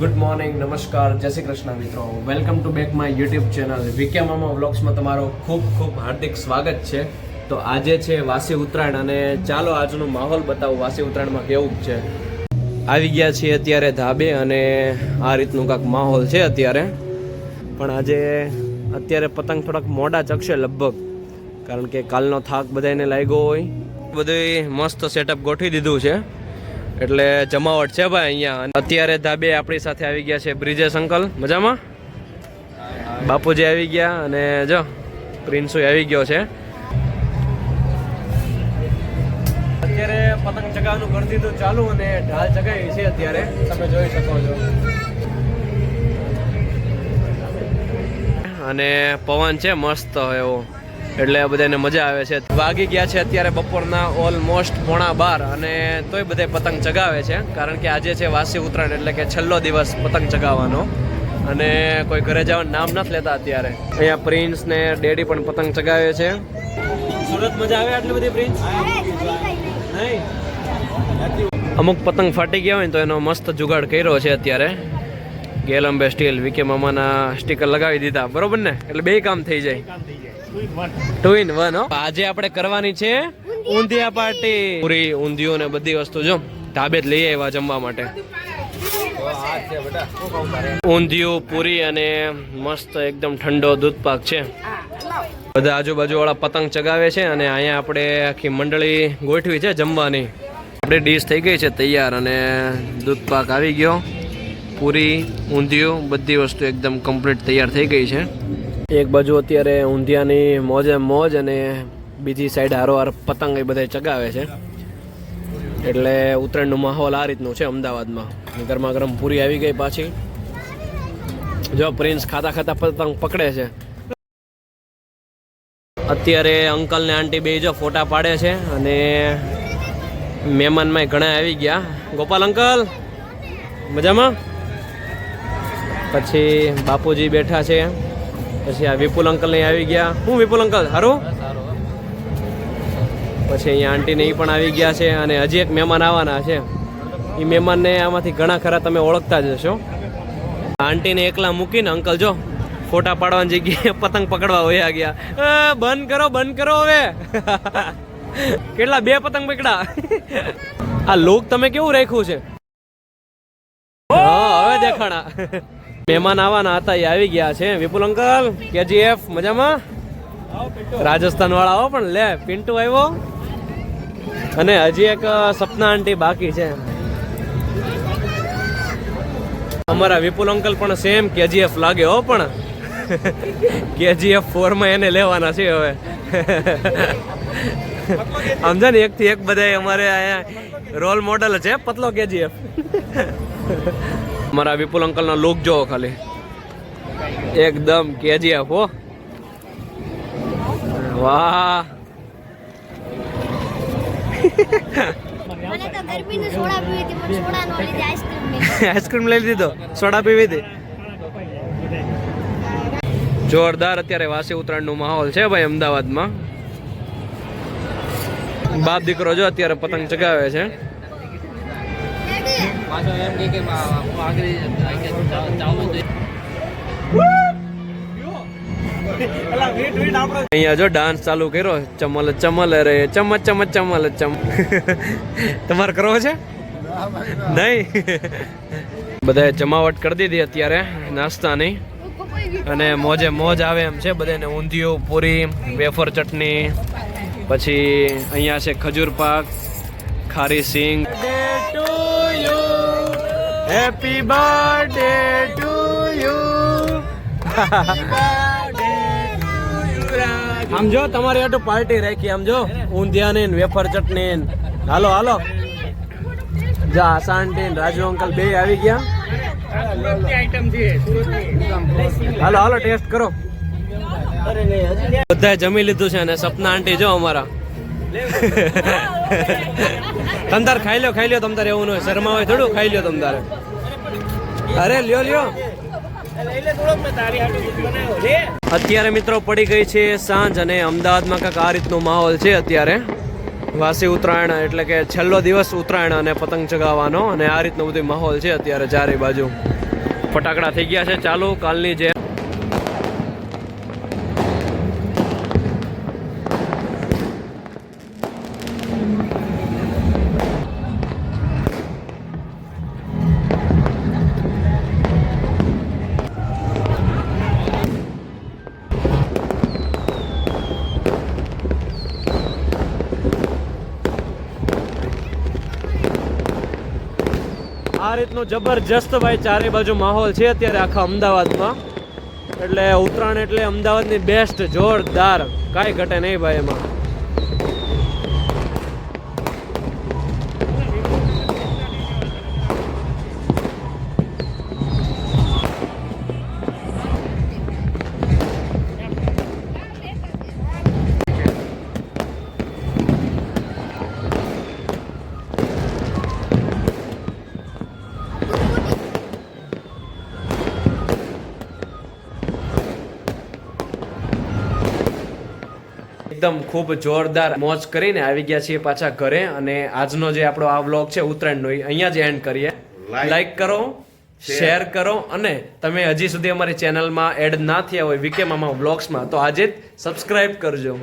Good morning નમસ્કાર જય શ્રી કૃષ્ણ મિત્રો. Welcome to back my YouTube channel Vike મામા વ્લોગ્સમાં તમારો ખૂબ ખૂબ હાર્દિક સ્વાગત છે. તો આજે છે વાસી ઉત્તરાયણ અને ચાલો આજનો માહોલ બતાવું વાસી ઉત્તરાયણમાં કેવું છે. આવી ગયા છીએ અત્યારે ધાબે અને આ રીતનું કાંક માહોલ છે અત્યારે. પણ આજે અત્યારે પતંગ થોડાક મોડા ચકશે લગભગ. કારણ કે કાલનો થાક બધાને લાગ્યો હોય. બધું મસ્ત સેટઅપ ગોઠવી દીધું છે. એટલે જમાવટ છે ભાઈ અહીંયા. અત્યારે ધાબે આપણી સાથે આવી ગયા છે બ્રિજેશ અંકલ. મજામાં? બાપુજી આવી ગયા અને જો પ્રિન્સુ આવી ગયો છે. અત્યારે પતંગ ચગાવવાનું કરી દીધું ચાલુ અને ઢાલ ચગાવી છે અત્યારે. તમે જોઈ શકો છો. અને પવન છે મસ્ત એવો. એટલે બધાને મજા આવે છે. વાગી ગયા છે અત્યારે બપોરના ઓલમોસ્ટ પોણા બાર અને તોય બધે પતંગ ચગાવે છે, કારણ કે આજે છે વાસી ઉત્તરાયણ એટલે કે છેલ્લો દિવસ પતંગ ચગાવવાનો. અને કોઈ ઘરે જવાનું નામ નથી લેતા અત્યારે. અહીંયા પ્રિન્સ ને ડેડી પણ પતંગ ચગાવે છે. સુરત મજા આવે આટલી બધી પ્રિન્સ અમુક પતંગ ફાટી ગયા હોય તો એનો મસ્ત જુગાડ કર્યો છે અત્યારે. ગેલંબે સ્ટીલ વિકે મામાના સ્ટીકર લગાવી દીધા. બરોબર ને? એટલે બે કામ થઈ જાય. ટુ ઇન વન આજે આપણે કરવાની છે ઊંધિયા પાર્ટી. પૂરી ઊંધિયું ને બધી વસ્તુ, જો. ધાબે જ લઈ આવ્યા જમવા માટે. ઊંધિયું, પૂરી અને મસ્ત એકદમ ઠંડો દૂધ પાક છે. બધા આજુબાજુ વાળા પતંગ ચગાવે છે અને અહીંયા આપણે આખી મંડળી ગોઠવી છે જમવાની. આપણી ડીશ થઈ ગઈ છે તૈયાર અને દૂધ પાક આવી ગયો. પૂરી, ઊંધિયું, બધી વસ્તુ એકદમ કમ્પ્લીટ તૈયાર થઈ ગઈ છે. એક બાજુ અત્યારે ઊંધિયાની મોજે મોજ અને બીજી સાઈડ હારોહાર પતંગ એ બધા ચગાવે છે. એટલે ઉત્તરાયણનું માહોલ આ રીતનું છે અમદાવાદમાં. ગરમા ગરમ પૂરી આવી ગઈ પાછી. જો પ્રિન્સ ખાતા ખાતા પતંગ પકડે છે. અત્યારે અંકલ ને આંટી બે જો ફોટા પાડે છે અને મહેમાનમાં ઘણા આવી ગયા. ગોપાલ, અંકલ? મજામાં? પછી બાપુજી બેઠા છે. પછી આ વિપુલ અંકલ ને આવી ગયા. હું વિપુલ અંકલ? હારું? પછી અહીંયા આંટી ને એ પણ આવી ગયા છે અને હજી એક મહેમાન આવવાના છે. એ મહેમાનને આમાંથી ઘણા ખરા તમે ઓળખતા જ હશો. આંટીને એકલા મૂકીને અંકલ જો, ફોટા પાડવાની જગ્યાએ પતંગ પકડવા વયા ગયા. બંધ કરો બંધ કરો હવે. કેટલા બે પતંગ પકડા? આ લોક તમે કેવું રાખ્યું છે? હવે દેખાણા. મહેમાન આવવાના હતા, એ આવી ગયા છે. વિપુલ અંકલ, કેજીએફ, મજામાં? રાજસ્થાન વાળા આવો પણ લે, પિન્ટુ આવ્યો. અને હજી એક સપના આંટી બાકી છે. અમારા વિપુલ અંકલ પણ સેમ કેજીએફ લાગે હો, પણ. કેજીએફ ફોરમાં એને લેવાના છે હવે. સમજે ને એક થી એક બધા અમારે અહીંયા રોલ મોડલ છે, પતલો કેજીએફ. મારા વિપુલ અંકલના લુક જોવો ખાલી. એકદમ કેજીએફ હો. વાહ. આઈસ્ક્રીમ લઈ આઈસ્ક્રીમ લઈ લીધો સોડા પીવી હતી? જોરદાર અત્યારે વાસી ઉત્તરાયણનું માહોલ છે ભાઈ અમદાવાદમાં. બાપ દીકરો જો અત્યારે પતંગ ચગાવે છે. અહીંયા જો ડાન્સ ચાલુ કર્યો. ચમલ ચમલ રે ચમચ ચમચ ચમલ ચમ. તમારે કરવો છે? નહીં? બધાએ જમાવટ કરી દીધી અત્યારે નાસ્તાની. અને મોજે મોજ આવે એમ છે બધાને ઊંધિયું પૂરી વેફર ચટણી. પછી અહીંયા છે ખજૂર પાક ખારી સિંગ. હેપી બર્થડે ટુ યુ આમ જો તમારી આટલું પાર્ટી રાખી આમ જો ઊંધિયાની ને વેફર ચટણી ને. હાલો હાલો. જા આસાંટી ને રાજુ અંકલ બે આવી ગયા. હાલો હાલો ટેસ્ટ કરો. બધાએ જમી લીધું છે અને સપના આંટી જો અમારા. તમતાર ખાઈ લો ખાઈ લો તમતાર, એવું નહીં શરમા હોય થોડું, ખાઈ લો તમતારે. અરે, લ્યો લ્યો. અત્યારે મિત્રો પડી ગઈ છે સાંજ અને અમદાવાદમાં કાંઈક આ રીતનો માહોલ છે અત્યારે. વાસી ઉત્તરાયણ એટલે કે છેલ્લો દિવસ ઉત્તરાયણ અને પતંગ ચગાવવાનો અને આ રીતનો બધો માહોલ છે અત્યારે ચારે બાજુ. ફટાકડા થઈ ગયા છે ચાલુ, કાલની જે આ રીતનો જબરજસ્ત ભાઈ ચારે બાજુ માહોલ છે અત્યારે આખા અમદાવાદમાં. એટલે ઉત્તરાયણ એટલે અમદાવાદની બેસ્ટ જોરદાર. કાંઈ ઘટે નહીં ભાઈ એમાં. એકદમ ખૂબ જોરદાર મોજ કરીને આવી ગયા છીએ પાછા ઘરે અને આજનો જે આપણો આ વ્લોગ છે ઉત્તરાયણનો અહીંયા જ એન્ડ કરીએ. લાઈક કરો શેર કરો અને તમે હજી સુધી અમારી ચેનલમાં એડ ના થયા હોય વિકે મામા વ્લોગ્સમાં તો આજે જ સબસ્ક્રાઈબ કરજો.